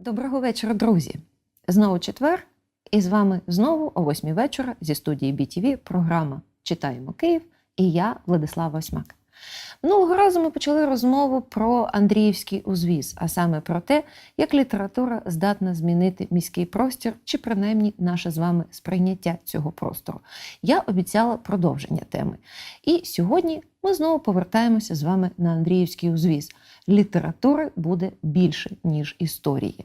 Доброго вечора, друзі! Знову четвер, і з вами знову о 8 вечора зі студії BTV програма Читаємо Київ і я, Владислава Осьмак. Минулого разу ми почали розмову про Андріївський узвіз, а саме про те, як література здатна змінити міський простір чи принаймні наше з вами сприйняття цього простору. Я обіцяла продовження теми. І сьогодні ми знову повертаємося з вами на Андріївський узвіз. Літератури буде більше, ніж історії.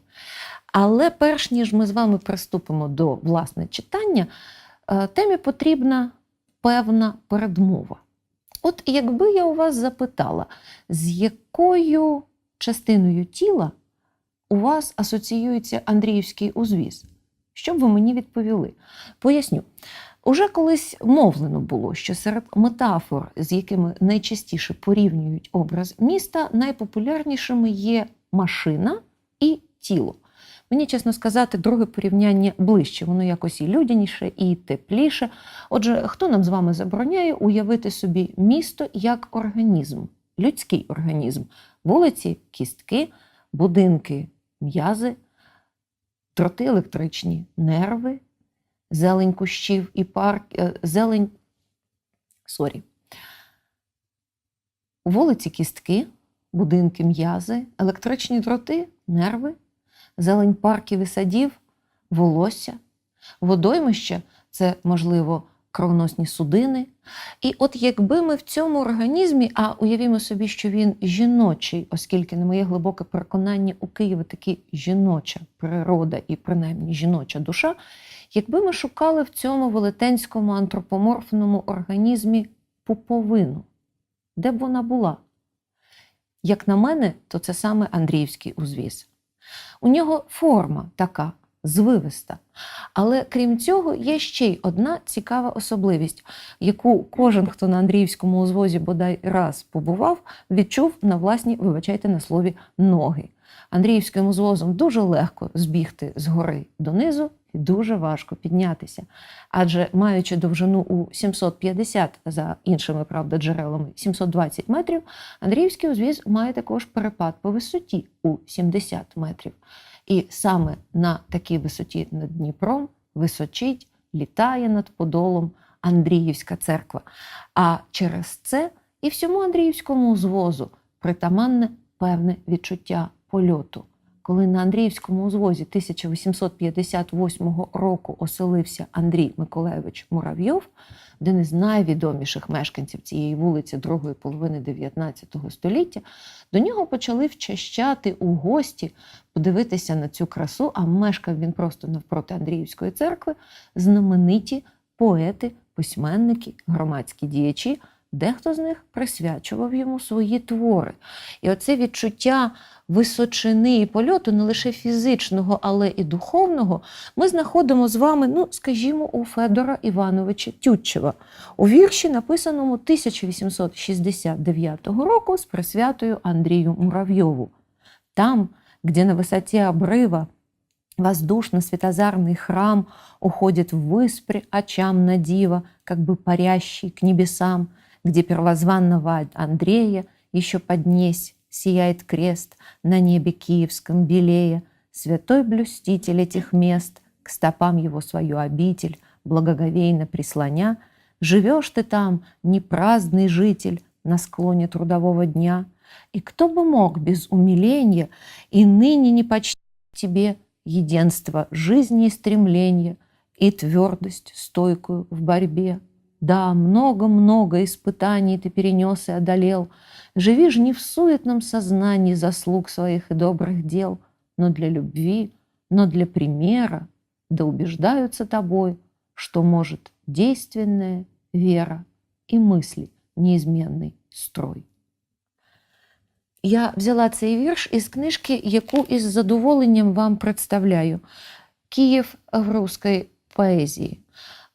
Але перш ніж ми з вами приступимо до власне читання, е, темі потрібна певна передмова. От якби я у вас запитала, з якою частиною тіла у вас асоціюється Андріївський узвіз, що б ви мені відповіли? Поясню. Уже колись мовлено було, що серед метафор, з якими найчастіше порівнюють образ міста, найпопулярнішими є машина і тіло. Мені, чесно сказати, друге порівняння ближче, воно якось і людяніше, і тепліше. Отже, хто нам з вами забороняє уявити собі місто як організм, людський організм, вулиці, кістки, будинки, м'язи, дроти електричні, нерви, зелень кущів і парк, е, зелень. Сорі. Вулиці кістки, будинки м'язи, електричні дроти, нерви, зелень парків і садів, волосся, водоймище це, можливо, кровоносні судини. І от якби ми в цьому організмі, а уявімо собі, що він жіночий, оскільки, на моє глибоке переконання, у Києві таки жіноча природа і принаймні жіноча душа, якби ми шукали в цьому велетенському антропоморфному організмі пуповину, де б вона була? Як на мене, то це саме Андріївський узвіз. У нього форма така звивиста. Але крім цього, є ще й одна цікава особливість, яку кожен, хто на Андріївському узвозі бодай раз побував, відчув на власні, вибачайте на слові, ноги. Андріївським узвозом дуже легко збігти з гори донизу і дуже важко піднятися. Адже маючи довжину у 750, за іншими правда, джерелами 720 метрів, Андріївський узвіз має також перепад по висоті у 70 метрів. І саме на такій висоті над Дніпром височить, літає над Подолом Андріївська церква. А через це і всьому Андріївському звозу притаманне певне відчуття польоту. Коли на Андріївському узвозі 1858 року оселився Андрій Миколайович Муравйов, один із найвідоміших мешканців цієї вулиці другої половини 19 століття, до нього почали вчащати у гості подивитися на цю красу, а мешкав він просто навпроти Андріївської церкви, знамениті поети, письменники, громадські діячі. Дехто з них присвячував йому свої твори. І оце відчуття височини і польоту, не лише фізичного, але і духовного, ми знаходимо з вами, ну, скажімо, у Федора Івановича Тютчева у вірші, написаному 1869 року з присвятою Андрію Муравйову. Там, где на высоте обрыва воздушно-светозарный храм уходит в выспре очам на диво, как бы парящий к небесам, где первозванного Андрея еще поднесь сияет крест на небе киевском белее, святой блюститель этих мест, к стопам его свою обитель, благоговейно прислоня, живешь ты там, непраздный житель, на склоне трудового дня, и кто бы мог без умиления и ныне не почтить тебе единство жизни и стремления и твердость стойкую в борьбе. Да, много-много испытаний ты перенес и одолел. Живи ж не в суетном сознании заслуг своих и добрых дел, но для любви, но для примера, да убеждаются тобой, что может действенная вера и мысли неизменный строй. Я взяла цей вірш із книжки, яку із задоволенням вам представляю. Київ в русській поезії.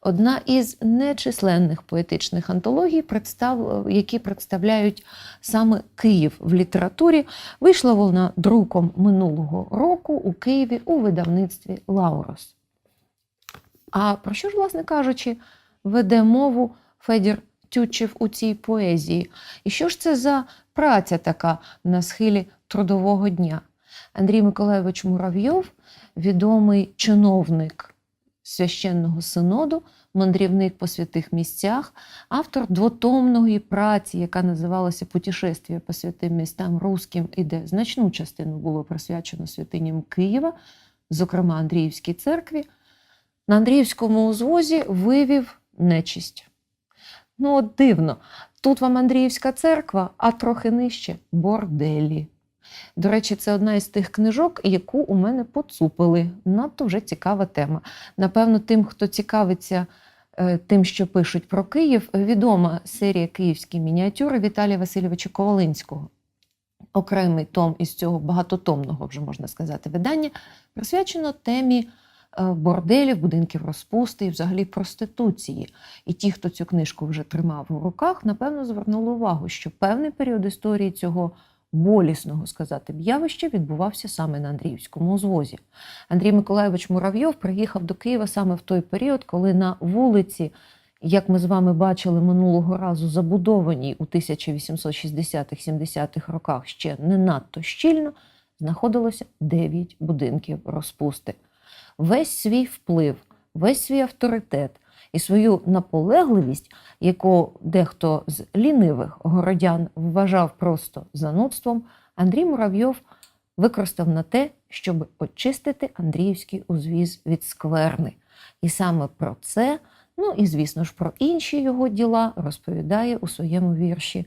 Одна із нечисленних поетичних антологій, які представляють саме Київ в літературі. Вийшла вона друком минулого року у Києві у видавництві Лаурос. А про що ж, власне кажучи, веде мову Федір Тютчев у цій поезії? І що ж це за праця така на схилі трудового дня? Андрій Миколайович Муравйов, відомий чиновник священного синоду, мандрівник по святих місцях, автор двотомної праці, яка називалася Путешествія по святим містам русським, і де значну частину було присвячено святиням Києва, зокрема Андріївській церкві, на Андріївському узвозі вивів нечисть. Ну, от дивно. Тут вам Андріївська церква, а трохи нижче борделі. До речі, це одна із тих книжок, яку у мене поцупили. Надто вже цікава тема. Напевно, тим, хто цікавиться е, тим, що пишуть про Київ, відома серія Київські мініатюри Віталія Васильовича Ковалинського. Окремий том із цього багатотомного, вже можна сказати, видання присвячено темі е, борделів, будинків розпусти і взагалі проституції. І ті, хто цю книжку вже тримав у руках, напевно, звернули увагу, що певний період історії цього болісного сказати б явища відбувався саме на Андріївському узвозі. Андрій Миколайович Муравйов приїхав до Києва саме в той період, коли на вулиці, як ми з вами бачили минулого разу, забудованій у 1860-70-х роках ще не надто щільно, знаходилося 9 будинків розпусти. Весь свій вплив, весь свій авторитет і свою наполегливість, яку дехто з лінивих городян вважав просто занудством, Андрій Муравйов використав на те, щоб очистити Андріївський узвіз від скверни. І саме про це, ну і звісно ж про інші його діла, розповідає у своєму вірші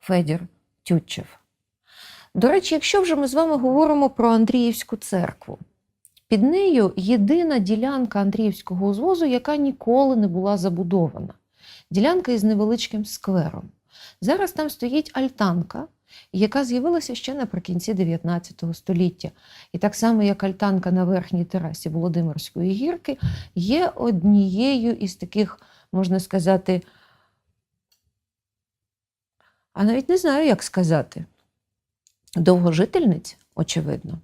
Федір Тютчев. До речі, якщо вже ми з вами говоримо про Андріївську церкву, під нею єдина ділянка Андріївського узвозу, яка ніколи не була забудована. Ділянка із невеличким сквером. Зараз там стоїть альтанка, яка з'явилася ще наприкінці 19 століття. І так само, як альтанка на верхній терасі Володимирської гірки, є однією із таких, можна сказати, а навіть не знаю, як сказати, довгожительниць, очевидно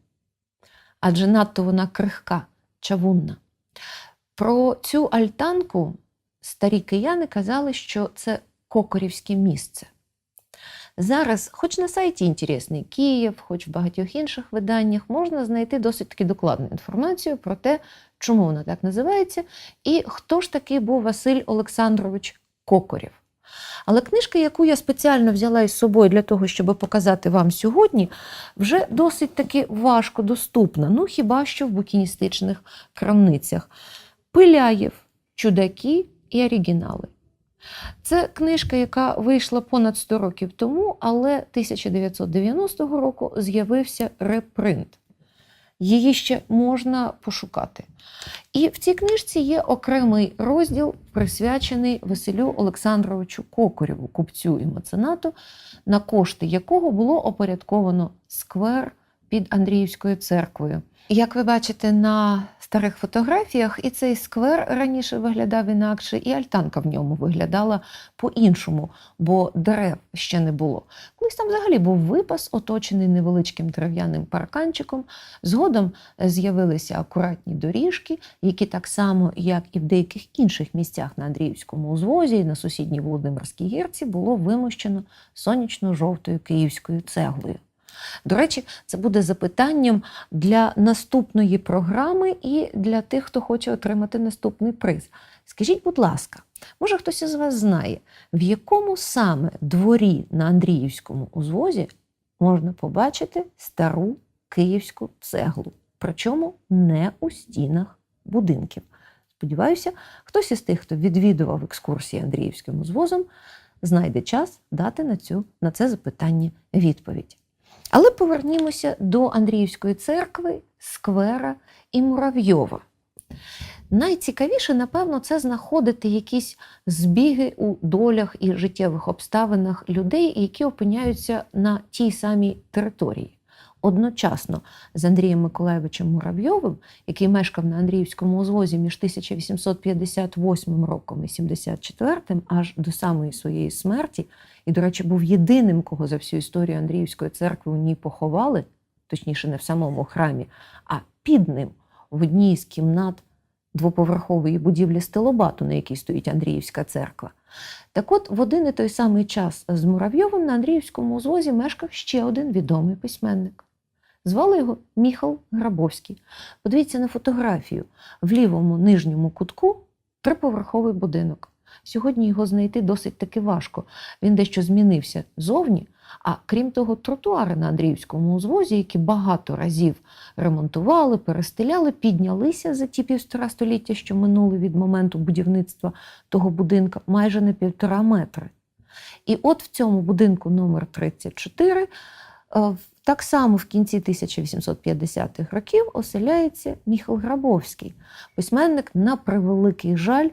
адже надто вона крихка, чавунна. Про цю альтанку старі кияни казали, що це кокорівське місце. Зараз, хоч на сайті Інтересний Київ, хоч в багатьох інших виданнях, можна знайти досить таки докладну інформацію про те, чому вона так називається, і хто ж такий був Василь Олександрович Кокорів. Але книжка, яку я спеціально взяла із собою для того, щоб показати вам сьогодні, вже досить таки важко доступна. Ну, хіба що в букіністичних крамницях. Пиляєв, чудаки і оригінали. Це книжка, яка вийшла понад 100 років тому, але 1990 року з'явився репринт. Її ще можна пошукати. І в цій книжці є окремий розділ, присвячений Василю Олександровичу Кокорєву, купцю і меценату, на кошти якого було опорядковано сквер під Андріївською церквою. Як ви бачите на старих фотографіях, і цей сквер раніше виглядав інакше, і альтанка в ньому виглядала по-іншому, бо дерев ще не було. Колись там взагалі був випас, оточений невеличким дерев'яним парканчиком. Згодом з'явилися акуратні доріжки, які так само, як і в деяких інших місцях на Андріївському узвозі і на сусідній Володимирській гірці, було вимощено сонячно-жовтою київською цеглою. До речі, це буде запитанням для наступної програми і для тих, хто хоче отримати наступний приз. Скажіть, будь ласка, може хтось із вас знає, в якому саме дворі на Андріївському узвозі можна побачити стару київську цеглу, причому не у стінах будинків. Сподіваюся, хтось із тих, хто відвідував екскурсії Андріївським узвозом, знайде час дати на, цю, на це запитання відповідь. Але повернімося до Андріївської церкви, сквера і Муравйова. Найцікавіше, напевно, це знаходити якісь збіги у долях і життєвих обставинах людей, які опиняються на тій самій території. Одночасно з Андрієм Миколаєвичем Муравйовим, який мешкав на Андріївському узвозі між 1858 роком і 74 аж до самої своєї смерті, і, до речі, був єдиним, кого за всю історію Андріївської церкви у ній поховали, точніше, не в самому храмі, а під ним в одній з кімнат двоповерхової будівлі стелобату, на якій стоїть Андріївська церква. Так от, в один і той самий час з Муравйовим на Андріївському узвозі мешкав ще один відомий письменник Звали його Міхал Грабовський. Подивіться на фотографію. В лівому нижньому кутку триповерховий будинок. Сьогодні його знайти досить таки важко. Він дещо змінився зовні. А крім того, тротуари на Андріївському узвозі, які багато разів ремонтували, перестеляли, піднялися за ті півтора століття, що минули від моменту будівництва того будинка, майже на півтора метри. І от в цьому будинку номер 34 е, так само в кінці 1850-х років оселяється Міхал Грабовський, письменник на превеликий жаль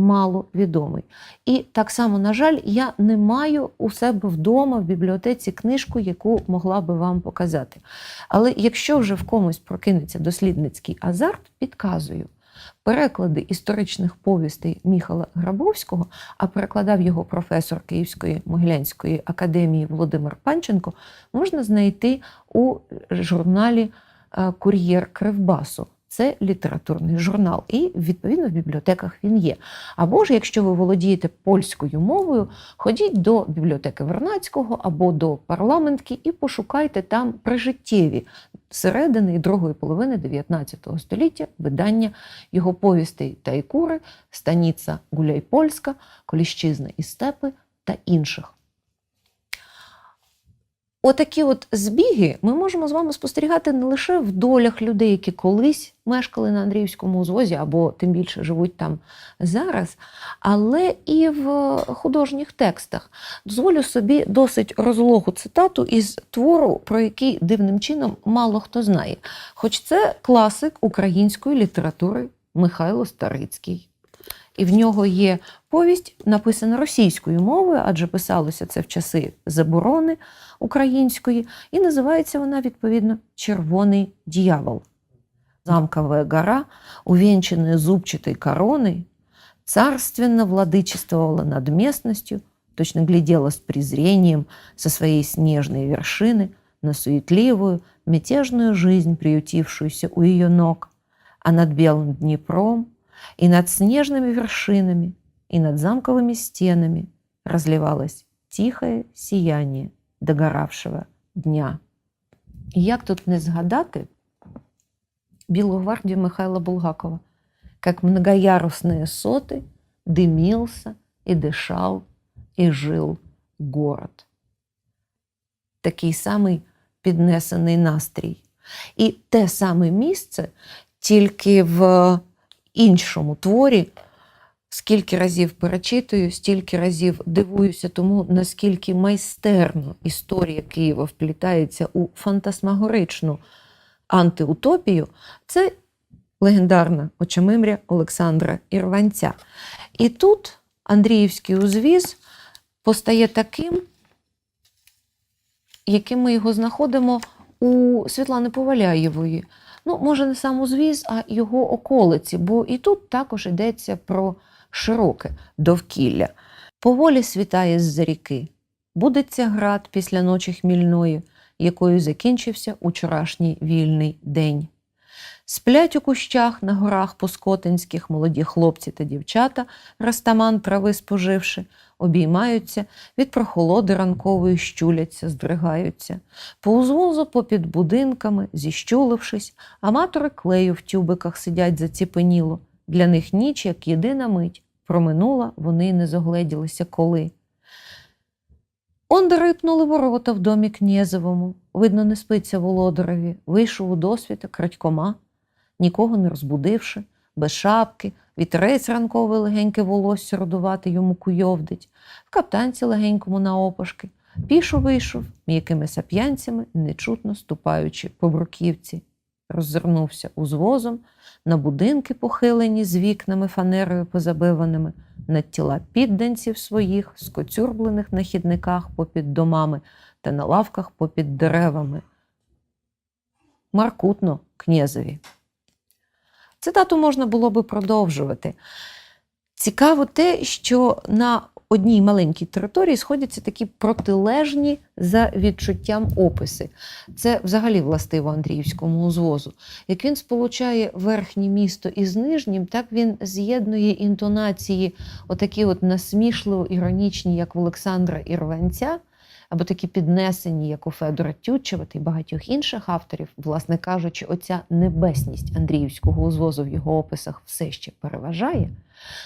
мало відомий. І так само, на жаль, я не маю у себе вдома в бібліотеці книжку, яку могла би вам показати. Але якщо вже в комусь прокинеться дослідницький азарт, підказую. Переклади історичних повістей Міхала Грабовського, а перекладав його професор Київської Могилянської академії Володимир Панченко, можна знайти у журналі е, Кур'єр Кривбасу. Це літературний журнал, і відповідно в бібліотеках він є. Або ж, якщо ви володієте польською мовою, ходіть до бібліотеки Вернацького або до парламентки і пошукайте там прижиттєві середини і другої половини 19 століття видання його повістей Тайкури, Станіца Гуляйпольська, Коліщизна і степи та інших. Отакі от збіги ми можемо з вами спостерігати не лише в долях людей, які колись мешкали на Андріївському узвозі, або тим більше живуть там зараз, але і в художніх текстах. Дозволю собі досить розлогу цитату із твору, про який дивним чином мало хто знає. Хоч це класик української літератури Михайло Старицький І в нього є повість, написана російською мовою, адже писалося це в часи заборони української, і називається вона відповідно Червоний дьявол. Замковая гора, увенчанная зубчатой короной, царственно владычествовала над местностью, точно глядела с презрением со своей снежной вершины на суетливую, мятежную жизнь, приютившуюся у ее ног, а над белым Днепром и над снежными вершинами, и над замковыми стенами разливалось тихое сияние догоравшего дня. І як тут не згадати Білу гвардію Михайла Булгакова, как многоярусные соты дымился и дышал і жив город. Такий самий піднесений настрій. І те саме місце, тільки в іншому творі, скільки разів перечитую, стільки разів дивуюся тому, наскільки майстерно історія Києва вплітається у фантасмагоричну антиутопію, це легендарна очемимря Олександра Ірванця. І тут Андріївський узвіз постає таким, яким ми його знаходимо у Світлани Поваляєвої. Ну, може, не сам узвіз, а його околиці, бо і тут також йдеться про широке довкілля. Поволі світає з-за ріки. Будеться град після ночі хмільної, якою закінчився учорашній вільний день. Сплять у кущах на горах Поскотинських молоді хлопці та дівчата, растаман трави споживши, обіймаються, від прохолоди ранкової щуляться, здригаються. По узвозу попід будинками, зіщулившись, аматори клею в тюбиках сидять заціпеніло. Для них ніч, як єдина мить, проминула, вони не зогледілися коли. Онде рипнули ворота в домі князевому. Видно, не спиться володареві. Вийшов у досвіта крадькома, нікого не розбудивши, без шапки, вітерець ранковий легеньке волосся родувати йому куйовдить, в каптанці легенькому на опашки. Пішо вийшов, м'якими сап'янцями, нечутно ступаючи по бруківці. Роззирнувся узвозом, на будинки похилені з вікнами фанерою позабиваними, на тіла підданців своїх, скоцюрблених на хідниках попід домами та на лавках попід деревами. Маркутно князеві. Цитату можна було би продовжувати. Цікаво те, що на одній маленькій території сходяться такі протилежні за відчуттям описи. Це взагалі властиво Андріївському узвозу. Як він сполучає верхнє місто із нижнім, так він з'єднує інтонації, отакі от насмішливо іронічні, як в Олександра Ірванця, або такі піднесені, як у Федора Тютчева та й багатьох інших авторів, власне кажучи, оця небесність Андріївського узвозу в його описах все ще переважає.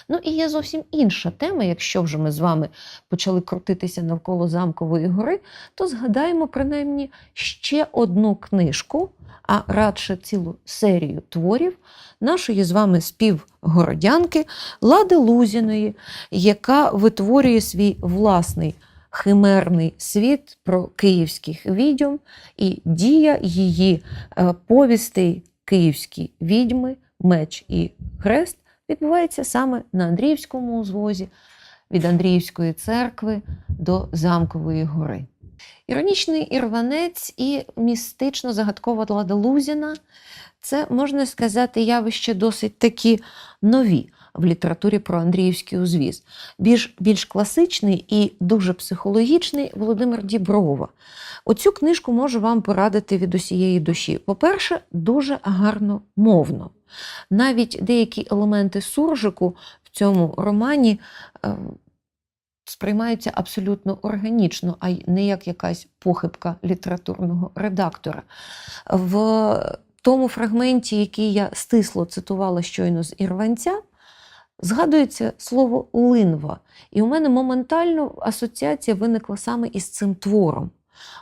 Ну і є зовсім інша тема. Якщо вже ми з вами почали крутитися навколо замкової гори, то згадаємо принаймні ще одну книжку, а радше цілу серію творів нашої з вами співгородянки Лади Лузіної, яка витворює свій власний химерний світ про київських відьом, і дія її е, повістей Київські відьми, меч і хрест відбувається саме на Андріївському узвозі від Андріївської церкви до Замкової гори. Іронічний ірванець і містично загадкова Лада це, можна сказати, явище досить такі нові в літературі про Андріївський узвіз. Більш, більш класичний і дуже психологічний Володимир Діброва. Оцю книжку можу вам порадити від усієї душі. По-перше, дуже гарно мовно. Навіть деякі елементи суржику в цьому романі е, сприймаються абсолютно органічно, а не як якась похибка літературного редактора. В тому фрагменті, який я стисло цитувала щойно з Ірванця, згадується слово линва. І у мене моментально асоціація виникла саме із цим твором.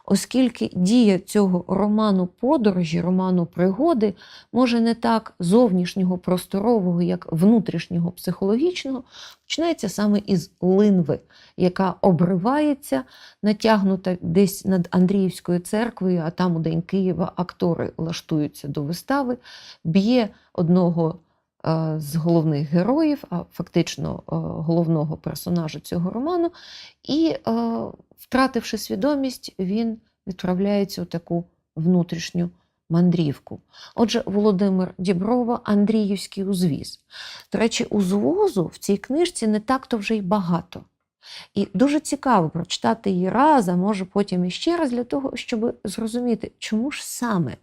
Оскільки дія цього роману подорожі, роману пригоди, може не так зовнішнього просторового, як внутрішнього психологічного, починається саме із линви, яка обривається, натягнута десь над Андріївською церквою, а там у День Києва актори лаштуються до вистави, б'є одного з головних героїв, а фактично е, головного персонажа цього роману, і, е, втративши свідомість, він відправляється у таку внутрішню мандрівку. Отже, Володимир Діброва, Андріївський узвіз. До речі, узвозу в цій книжці не так-то вже й багато. І дуже цікаво прочитати її раз, а може потім іще раз, для того, щоб зрозуміти, чому ж саме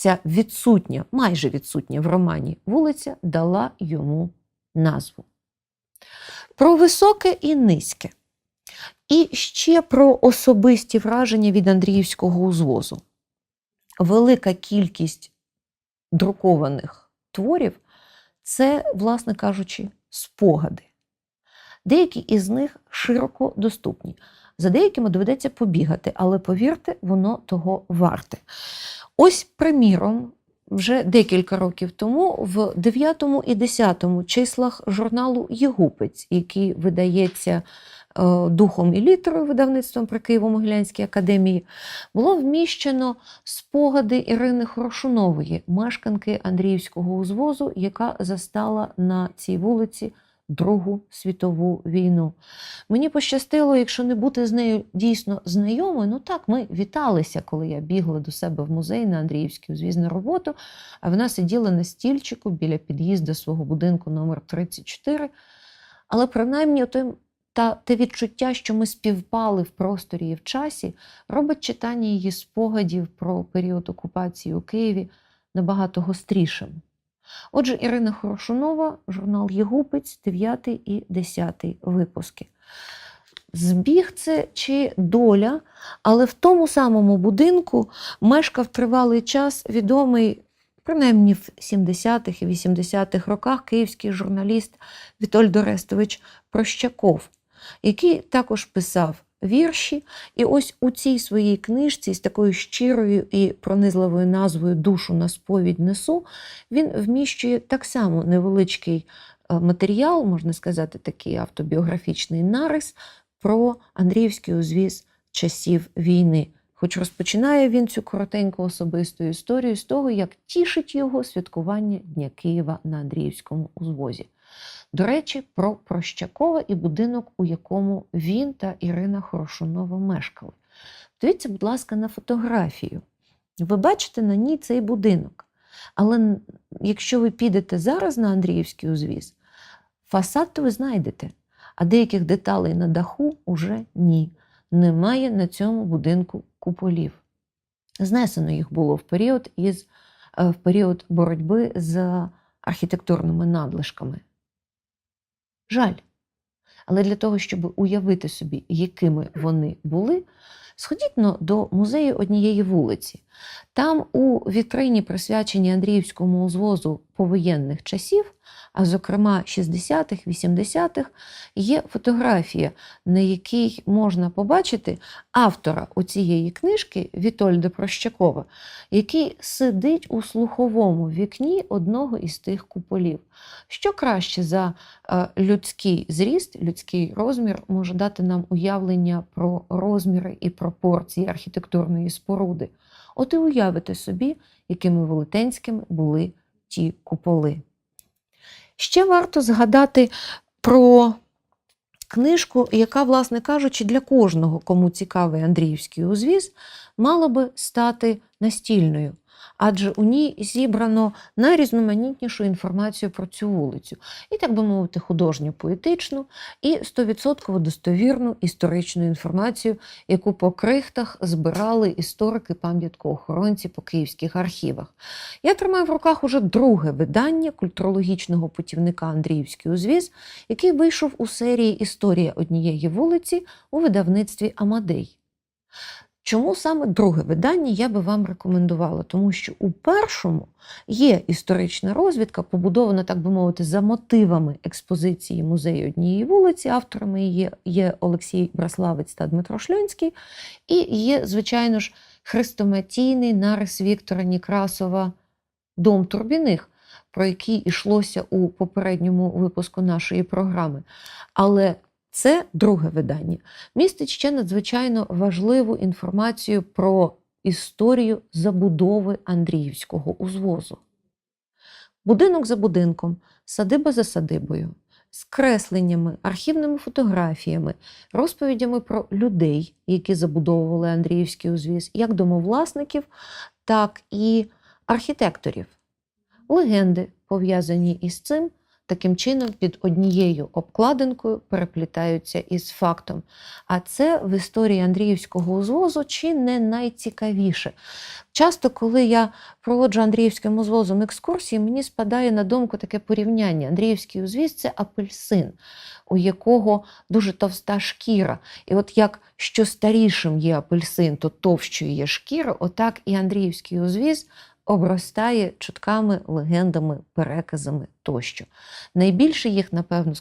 ця відсутня, майже відсутня в романі вулиця дала йому назву. Про високе і низьке. І ще про особисті враження від Андріївського узвозу. Велика кількість друкованих творів це, власне кажучи, спогади. Деякі із них широко доступні. За деякими доведеться побігати, але повірте, воно того варте. Ось, приміром, вже декілька років тому в 9 і 10 числах журналу Єгупець, який видається е, духом і літерою видавництвом при Києво-Могилянській академії, було вміщено спогади Ірини Хорошунової, мешканки Андріївського узвозу, яка застала на цій вулиці Другу світову війну. Мені пощастило, якщо не бути з нею дійсно знайомою, ну так, ми віталися, коли я бігла до себе в музей на Андріївський узвіз на роботу, а вона сиділа на стільчику біля під'їзду свого будинку номер 34 Але принаймні той, та, те відчуття, що ми співпали в просторі і в часі, робить читання її спогадів про період окупації у Києві набагато гострішим. Отже, Ірина Хорошунова, журнал Єгупець, 9 і 10 випуски. Збіг це чи доля, але в тому самому будинку мешкав тривалий час відомий, принаймні в 70-х і 80-х роках київський журналіст Вітольд Орестович Прощаков, який також писав вірші. І ось у цій своїй книжці з такою щирою і пронизливою назвою Душу на сповідь несу він вміщує так само невеличкий е, матеріал, можна сказати, такий автобіографічний нарис про Андріївський узвіз часів війни. Хоч розпочинає він цю коротеньку особисту історію з того, як тішить його святкування Дня Києва на Андріївському узвозі. До речі, про Прощакова і будинок, у якому він та Ірина Хорошунова мешкали. Дивіться, будь ласка, на фотографію. Ви бачите на ній цей будинок. Але якщо ви підете зараз на Андріївський узвіз, фасад то ви знайдете, а деяких деталей на даху уже ні. Немає на цьому будинку куполів. Знесено їх було в період, із, е, в період боротьби з архітектурними надлишками. Жаль. Але для того, щоб уявити собі, якими вони були, сходіть ну, до музею однієї вулиці. Там у вітрині, присвяченій Андріївському узвозу повоєнних часів, а зокрема 60-х, 80-х, є фотографія, на якій можна побачити автора у цієї книжки Вітольда Прощакова, який сидить у слуховому вікні одного із тих куполів. Що краще за е, людський зріст, людський розмір може дати нам уявлення про розміри і пропорції архітектурної споруди. От і уявите собі, якими велетенськими були ті куполи. Ще варто згадати про книжку, яка, власне кажучи, для кожного, кому цікавий Андріївський узвіз, мала би стати настільною. Адже у ній зібрано найрізноманітнішу інформацію про цю вулицю. І, так би мовити, художню поетичну і 100% достовірну історичну інформацію, яку по крихтах збирали історики пам'яткоохоронці по київських архівах. Я тримаю в руках уже друге видання культурологічного путівника Андріївський узвіз, який вийшов у серії Історія однієї вулиці у видавництві Амадей. Чому саме друге видання я би вам рекомендувала? Тому що у першому є історична розвідка, побудована, так би мовити, за мотивами експозиції музею однієї вулиці. Авторами є, є Олексій Браславець та Дмитро Шльонський, і є, звичайно ж, хрестоматійний нарис Віктора Нікрасова Дом Турбіних, про який йшлося у попередньому випуску нашої програми. Але це друге видання. Містить ще надзвичайно важливу інформацію про історію забудови Андріївського узвозу. Будинок за будинком, садиба за садибою, з кресленнями, архівними фотографіями, розповідями про людей, які забудовували Андріївський узвіз, як домовласників, так і архітекторів. Легенди, пов'язані із цим, таким чином під однією обкладинкою переплітаються із фактом. А це в історії Андріївського узвозу чи не найцікавіше. Часто, коли я проводжу Андріївським узвозом екскурсії, мені спадає на думку таке порівняння. Андріївський узвіз це апельсин, у якого дуже товста шкіра. І от як що старішим є апельсин, то товщою є шкіра, отак і Андріївський узвіз обростає чутками, легендами, переказами тощо. Найбільше їх, напевно,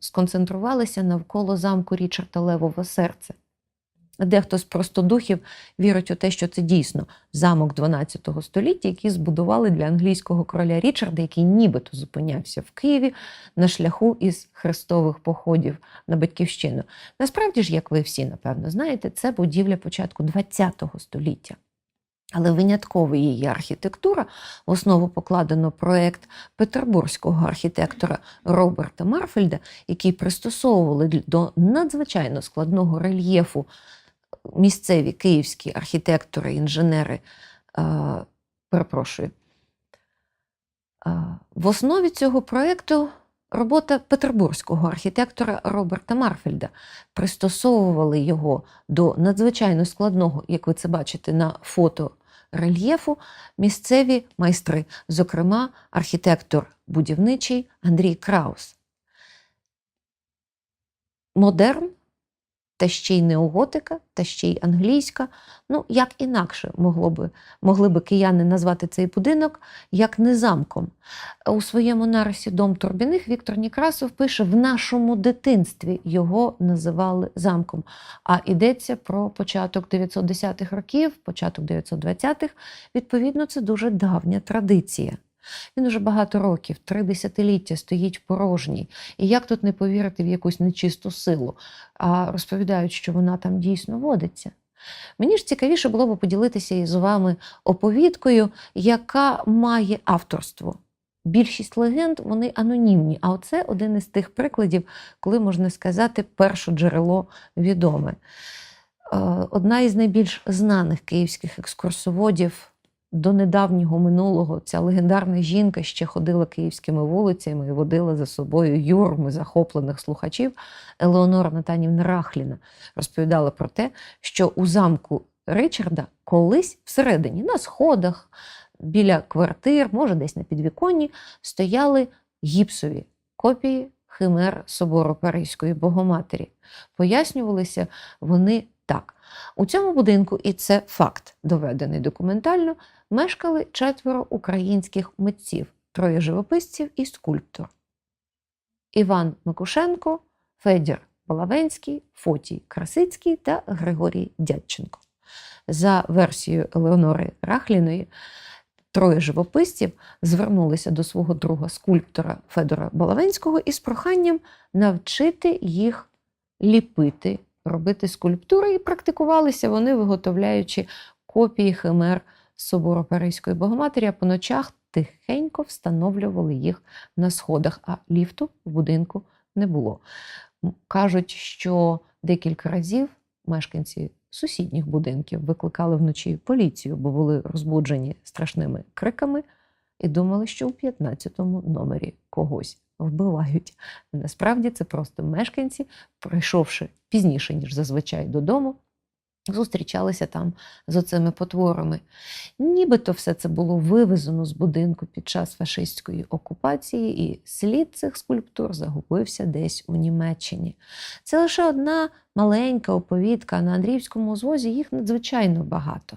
сконцентрувалися навколо замку Річарда Левове серце. Дехто з простодухів вірить у те, що це дійсно замок 12 століття, який збудували для англійського короля Річарда, який нібито зупинявся в Києві на шляху із хрестових походів на батьківщину. Насправді ж, як ви всі напевно знаєте, це будівля початку 20 століття. Але виняткова її архітектура в основу покладено проєкт петербурзького архітектора Роберта Марфельда, який пристосовували до надзвичайно складного рельєфу місцеві київські архітектори, інженери. Е, перепрошую. Е, в основі цього проєкту робота петербурзького архітектора Роберта Марфельда. Пристосовували його до надзвичайно складного, як ви це бачите, на фото рельєфу місцеві майстри, зокрема, архітектор будівничий Андрій Краус. Модерн та ще й неоготика, та ще й англійська. Ну, як інакше могло би, могли би кияни назвати цей будинок, як не замком. У своєму нарисі Дом Турбіних Віктор Нікрасов пише: в нашому дитинстві його називали замком. А йдеться про початок 910-х років, початок 920-х. Відповідно, це дуже давня традиція. Він уже багато років, три десятиліття стоїть порожній. І як тут не повірити в якусь нечисту силу, а розповідають, що вона там дійсно водиться. Мені ж цікавіше було б поділитися із вами оповідкою, яка має авторство. Більшість легенд вони анонімні, а оце один із тих прикладів, коли можна сказати, перше джерело відоме. Е, одна із найбільш знаних київських екскурсоводів до недавнього минулого ця легендарна жінка ще ходила київськими вулицями і водила за собою юрми захоплених слухачів. Елеонора Натанівна Рахліна розповідала про те, що у замку Ричарда колись всередині, на сходах, біля квартир, може, десь на підвіконні, стояли гіпсові копії химер собору Паризької Богоматері. Пояснювалися вони так. У цьому будинку, і це факт, доведений документально, мешкали четверо українських митців, троє живописців і скульптор. Іван Микушенко, Федір Балавенський, Фотій Красицький та Григорій Дядченко. За версією Елеонори Рахліної, троє живописців звернулися до свого друга скульптора Федора Балавенського із проханням навчити їх ліпити, робити скульптури, і практикувалися вони, виготовляючи копії химер собору Паризької Богоматері, а по ночах тихенько встановлювали їх на сходах, а ліфту в будинку не було. Кажуть, що декілька разів мешканці сусідніх будинків викликали вночі поліцію, бо були розбуджені страшними криками і думали, що у 15-му номері когось вбивають. Насправді це просто мешканці, прийшовши пізніше, ніж зазвичай додому, зустрічалися там з оцими потворами. Нібито все це було вивезено з будинку під час фашистської окупації, і слід цих скульптур загубився десь у Німеччині. Це лише одна маленька оповідка, на Андріївському узвозі їх надзвичайно багато.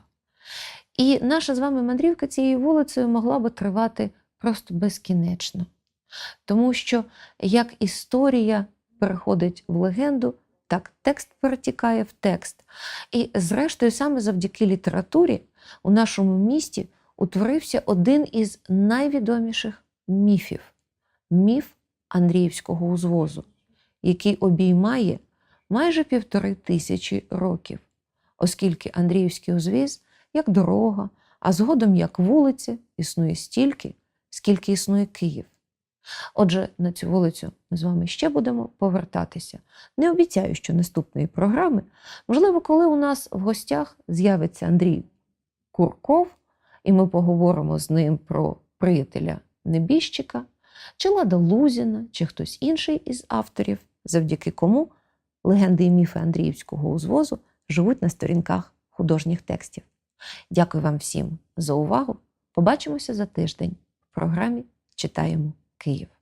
І наша з вами мандрівка цією вулицею могла би тривати просто безкінечно. Тому що як історія переходить в легенду, так текст перетікає в текст. І, зрештою, саме завдяки літературі у нашому місті утворився один із найвідоміших міфів міф Андріївського узвозу, який обіймає майже півтори тисячі років, оскільки Андріївський узвіз як дорога, а згодом як вулиця існує стільки, скільки існує Київ. Отже, на цю вулицю ми з вами ще будемо повертатися. Не обіцяю, що наступної програми, можливо, коли у нас в гостях з'явиться Андрій Курков, і ми поговоримо з ним про приятеля Небіжчика, чи Лада Лузіна, чи хтось інший із авторів, завдяки кому легенди і міфи Андріївського узвозу живуть на сторінках художніх текстів. Дякую вам всім за увагу. Побачимося за тиждень в програмі Читаємо Київ.